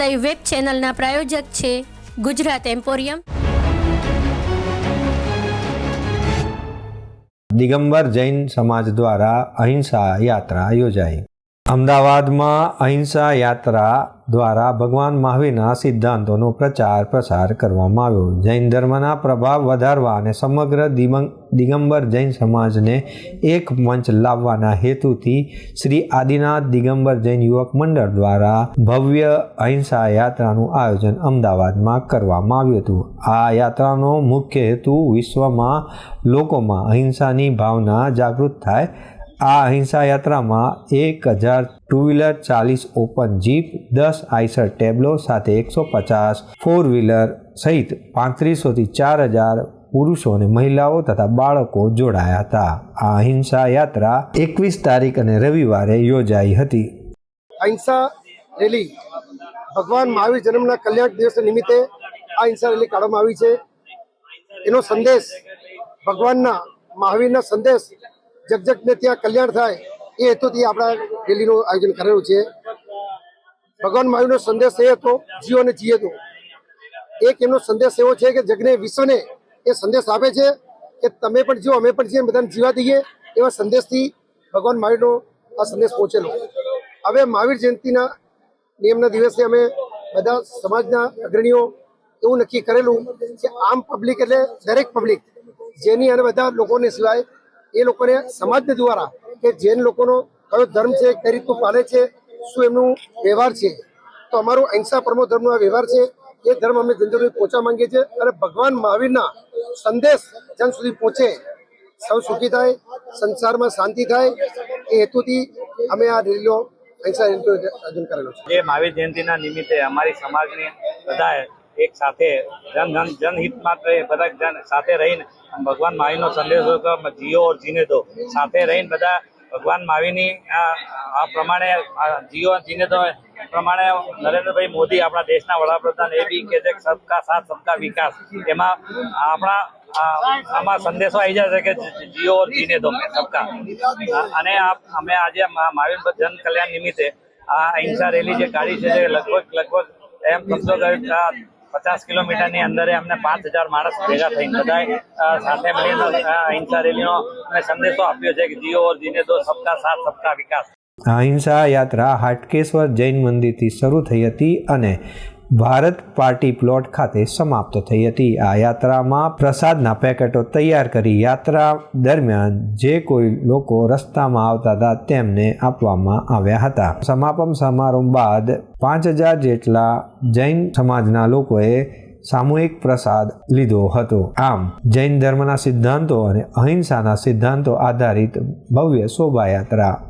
Live web ચેનલના પ્રાયોજક છે Gujarat emporium Digambar Jain સમાજ દ્વારા અહિંસા યાત્રા યોજાઈ. અમદાવાદમાં અહિંસા યાત્રા દ્વારા ભગવાન મહાવીરના સિદ્ધાંતોનો પ્રચાર પ્રસાર કરવામાં આવ્યો. જૈન ધર્મના પ્રભાવ વધારવા અને સમગ્ર દિગંબર જૈન સમાજને એક મંચ લાવવાના હેતુથી શ્રી આદિનાથ દિગંબર જૈન યુવક મંડળ દ્વારા ભવ્ય અહિંસા યાત્રાનું આયોજન અમદાવાદમાં કરવામાં આવ્યું હતું. આ યાત્રાનો મુખ્ય હેતુ વિશ્વમાં લોકોમાં અહિંસાની ભાવના જાગૃત થાય આ અહિંસા યાત્રામાં એક હજાર ટુ વ્હીલર ચાલીસ ઓપન જીપ, દસ આઈસર ટેબ્લો સાથે એકસો પચાસ ફોર વ્હીલર સહિત પાંત્રીસોથી ચાર હજાર પુરુષો અને મહિલાઓ તથા બાળકો જોડાયા હતા. આ અહિંસા યાત્રા એકવીસ તારીખ અને રવિવારે યોજાઈ હતી. અહિંસા રેલી ભગવાન મહાવીર જન્મના કલ્યાણ દિવસ નિમિત્તે આ અહિંસા રેલી કાઢવામાં આવી છે. એનો સંદેશ ભગવાનના મહાવીરના સંદેશ જગજગને ત્યાં કલ્યાણ થાય, એ હેતુથી આપણા રેલીનું આયોજન કરેલું છે. ભગવાન મહાવીરનો સંદેશ એ હતો, જીવો અને જીએ તો. એક એમનો સંદેશ એવો છે કે જગને વિશ્વને એ સંદેશ આપે છે કે તમે પણ જીવો, અમે પણ જીએ, બધાને જીવા દઈએ એવા સંદેશથી ભગવાન મહાવીરનો આ સંદેશ પહોંચેલો. હવે મહાવીર જયંતિના નિયમના દિવસે અમે બધા સમાજના અગ્રણીઓ એવું નક્કી કરેલું કે આમ પબ્લિક એટલે દરેક પબ્લિક જેની અને બધા લોકોને સિવાય એ લોકોને સમાજ દ્વારા કે જૈન લોકોનો કયો ધર્મ છે, કઈ રીતનું પાલે છે, શું એમનું વ્યવહાર છે. તો અમારો અહિંસા પરમો ધર્મનો આ વ્યવહાર છે. એ ધર્મ અમે જન સુધી પહોંચવા માંગીએ છીએ અને ભગવાન મહાવીરના સંદેશ જન સુધી પહોંચે, સૌ સુખી થાય, સંસારમાં શાંતિ થાય, એ હેતુથી અમે આ રેલીઓ અહિંસા રેલીઓ આયોજન કરેલું છે. એ મહાવીર જયંતિના નિમિત્તે અમારી સમાજની બધા એક સાથે જન જન જનહિત બધા જન સાથે રહીને ભગવાન મહાવીરનો સંદેશો કે જીઓ ઓર જીને દો. સાથે રહીને બધા ભગવાન મહાવીરની આ પ્રમાણે જીઓ જીને દો પ્રમાણે નરેન્દ્રભાઈ મોદી આપણા દેશના વડાપ્રધાન એ બી કે છે સબકા સાથ, સબકા વિકાસ. એમાં આપણા આમાં સંદેશો આવી જાય છે કે જીઓ જીને દો સબકા. અને અમે આજે મહા- મહાવીર જન કલ્યાણ નિમિત્તે આ અહિંસા રેલી જે કાઢી છે લગભગ લગભગ એમ આ પચાસ કિલોમીટરની અંદર અમને પાંચ હજાર માણસ ભેગા થઈને બધા સાથે મળીને અહિંસા રેલીનો અમે સંદેશો આપ્યો છે કે જીઓ ઓર જીને દો, સબકા સાથ, સબકા વિકાસ. અહિંસા યાત્રા હાટકેશ્વર જૈન મંદિરથી શરૂ થઈ હતી અને ભારત પાર્ટી પ્લોટ ખાતે સમાપ્ત થઈ હતી. આ યાત્રામાં પ્રસાદના પેકેટો તૈયાર કરી યાત્રા દરમિયાન જે કોઈ લોકો રસ્તામાં આવતા હતા તેમને આપવામાં આવ્યા હતા. સમાપન સમારોહ બાદ પાંચ હજાર જેટલા જૈન સમાજના લોકોએ સામૂહિક પ્રસાદ લીધો હતો. આમ, જૈન ધર્મના સિદ્ધાંતો અને અહિંસાના સિદ્ધાંતો આધારિત ભવ્ય શોભાયાત્રા